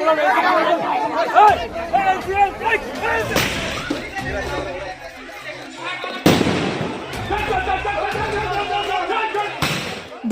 过来，过来，哎，哎，姐。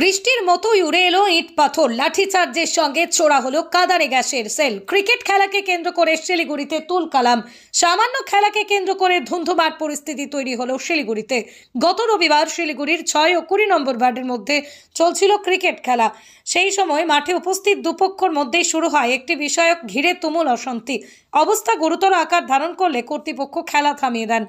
বৃষ্টির মতোই উড়ে এলো ইট পাথর। লাঠিচার্জের সঙ্গে চোরা হলো কাদারে গ্যাসের সেল। ক্রিকেট খেলাকে কেন্দ্র করে শিলিগুড়িতে তুল কালাম সামান্য খেলাকে কেন্দ্র করে ধুন্ধুমার পরিস্থিতি তৈরি হলো শিলিগুড়িতে। গত রবিবার শিলিগুড়ির ছয় ও কুড়ি নম্বর ওয়ার্ডের মধ্যে চলছিল ক্রিকেট খেলা। সেই সময় মাঠে উপস্থিত দুপক্ষর মধ্যেই শুরু হয় একটি বিষয়ক ঘিরে তুমুল অশান্তি। অবস্থা গুরুতর আকার ধারণ করলে কর্তৃপক্ষ খেলা থামিয়ে দেন।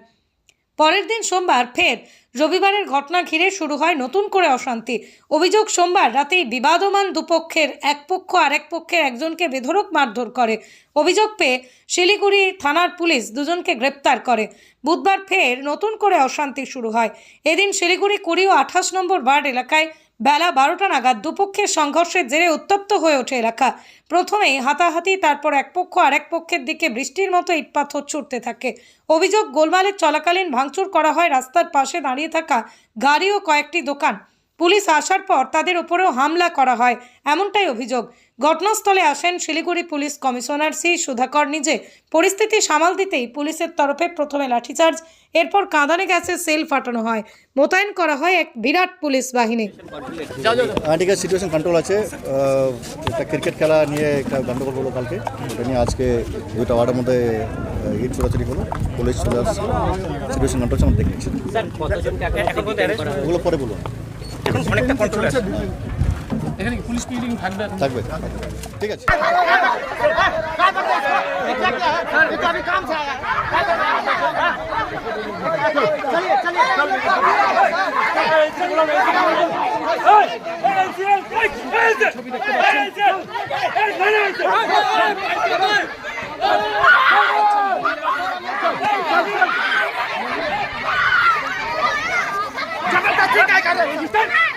পরের দিন সোমবার ফের রবিবারের ঘটনা ঘিরে শুরু হয় নতুন করে অশান্তি। অভিযোগ, সোমবার রাতেই বিবাদমান দুপক্ষের এক পক্ষ আরেক পক্ষের একজনকে বেধরক মারধর করে। অভিযোগ পেয়ে শিলিগুড়ি থানার পুলিশ দুজনকে গ্রেপ্তার করে। বুধবার ফের নতুন করে অশান্তি শুরু হয়। এদিন শিলিগুড়ি কুড়ি ও আঠাশ নম্বর ওয়ার্ড এলাকায় বেলা বারোটা নাগাদ দুপক্ষের সংঘর্ষের জেরে উত্তপ্ত হয়ে ওঠে এলাকা। প্রথমেই হাতাহাতি, তারপর এক পক্ষ আরেক পক্ষের দিকে বৃষ্টির মতো ইটপাথর ছুটতে থাকে। অভিযোগ, গোলমালের চলাকালীন ভাঙচুর করা হয় রাস্তার পাশে দাঁড়িয়ে থাকা গাড়ি ও কয়েকটি দোকান। পুলিশ আসার পর তাদের ওপরেও হামলা করা হয় এমনটাই অভিযোগ। ঘটনাস্থলে আসেন Siliguri police commissioner C Sudhakar. নিজে পরিস্থিতি সামাল দিতেই পুলিশের তরফে প্রথমে লাঠিচার্জ এরপর কাঁদানে গ্যাসের সেল ফাটানো হয়। মোতায়েন করা হয় এক বিরাট পুলিশ বাহিনী। হ্যাঁ ঠিক আছে সিচুয়েশন কন্ট্রোল আছে। একটা ক্রিকেট খেলা নিয়ে একটা গন্ডগোল হলো কালকে। ওটা নিয়ে আজকে দুইটা ওয়ার্ডের মধ্যে আহ, ইট ছোড়াছড়ি হলো। পুলিশ চলে আসছে। সিচুয়েশন কন্ট্রোল আমরা দেখে নিচ্ছি। স্যার কতজনকে এখন পর্যন্ত অ্যারেস্ট ওগুলো পরে বলুন অনেকটা কন্ট্রোল আছে এখানে পুলিশ মিটিং থাকবে থাকবে ঠিক আছে ছবি দেখতে Resistance!